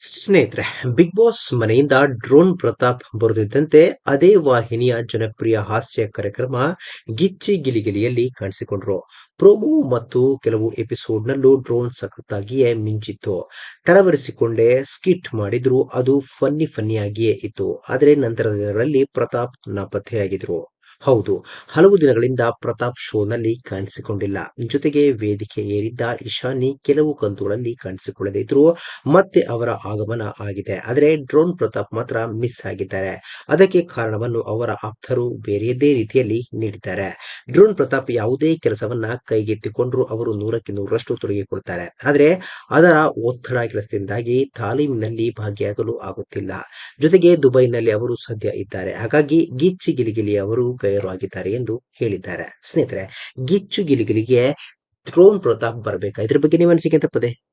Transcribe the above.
ಸ್ನೇಹಿತರೆ big Boss ಮನೆಯಿಂದ drone Pratap ಬರುತ್ತಿದ್ದಂತೆ ಅದೇ ವಾಹಿನಿಯ ಜನಪ್ರಿಯ ಹಾಸ್ಯ ಕಾರ್ಯಕ್ರಮ ಗಿಚ್ಚಿ ಗಿಲಿಗಿಲಿಯಲ್ಲಿ ಕಾಣಿಸಿಕೊಂಡ್ರು. ಪ್ರೋಮೋ ಮತ್ತು ಕೆಲವು ಎಪಿಸೋಡ್ ನಲ್ಲೂ ಡ್ರೋನ್ ಸಖತ್ತಾಗಿಯೇ ಮಿಂಚಿತ್ತು. ತರವರಿಸಿಕೊಂಡೇ ಸ್ಕಿಟ್ ಮಾಡಿದ್ರು, ಅದು ಫನ್ನಿ ಫನ್ನಿಯಾಗಿಯೇ ಇತ್ತು. ಆದರೆ ನಂತರದ ದಿನಗಳಲ್ಲಿ ಪ್ರತಾಪ್ ನಾಪತ್ತೆಯಾಗಿದ್ರು. ಹೌದು, ಹಲವು ದಿನಗಳಿಂದ ಪ್ರತಾಪ್ ಶೋನಲ್ಲಿ ಕಾಣಿಸಿಕೊಂಡಿಲ್ಲ. ಜೊತೆಗೆ ವೇದಿಕೆ ಏರಿದ್ದ ಇಶಾನಿ ಕೆಲವು ಕಂತುಗಳಲ್ಲಿ ಕಾಣಿಸಿಕೊಳ್ಳದೇ ಇದ್ರು ಮತ್ತೆ ಅವರ ಆಗಮನ ಆಗಿದೆ. ಆದರೆ ಡ್ರೋನ್ ಪ್ರತಾಪ್ ಮಾತ್ರ ಮಿಸ್ ಆಗಿದ್ದಾರೆ. ಅದಕ್ಕೆ ಕಾರಣವನ್ನು ಅವರ ಆಪ್ತರು ಬೇರೆಯದೇ ರೀತಿಯಲ್ಲಿ ನೀಡಿದ್ದಾರೆ. ಡ್ರೋನ್ ಪ್ರತಾಪ್ ಯಾವುದೇ ಕೆಲಸವನ್ನ ಕೈಗೆತ್ತಿಕೊಂಡ್ರು ಅವರು ನೂರಕ್ಕೆ ನೂರರಷ್ಟು ತೊಡಗಿಕೊಳ್ತಾರೆ ಆದರೆ ಅದರ ಒತ್ತಡ ಕೆಲಸದಿಂದಾಗಿ ತಾಲೀಮಿನಲ್ಲಿ ಭಾಗಿಯಾಗಲು ಆಗುತ್ತಿಲ್ಲ. ಜೊತೆಗೆ ದುಬೈನಲ್ಲಿ ಅವರು ಸದ್ಯ ಇದ್ದಾರೆ. ಹಾಗಾಗಿ ಗಿಚ್ಚಿ ಗಿಲಿಗಿಲಿ ಅವರು ಗೈರು ಆಗಿದ್ದಾರೆ ಎಂದು ಹೇಳಿದ್ದಾರೆ. ಸ್ನೇಹಿತರೆ, ಗಿಚ್ಚು ಗಿಲಿಗಿಲಿಗೆ ಡ್ರೋನ್ ಪ್ರತಾಪ್ ಬರಬೇಕಾ? ಇದ್ರ ಬಗ್ಗೆ ನೀವು ಅನಿಸಿಕೆ ತಪ್ಪದೆ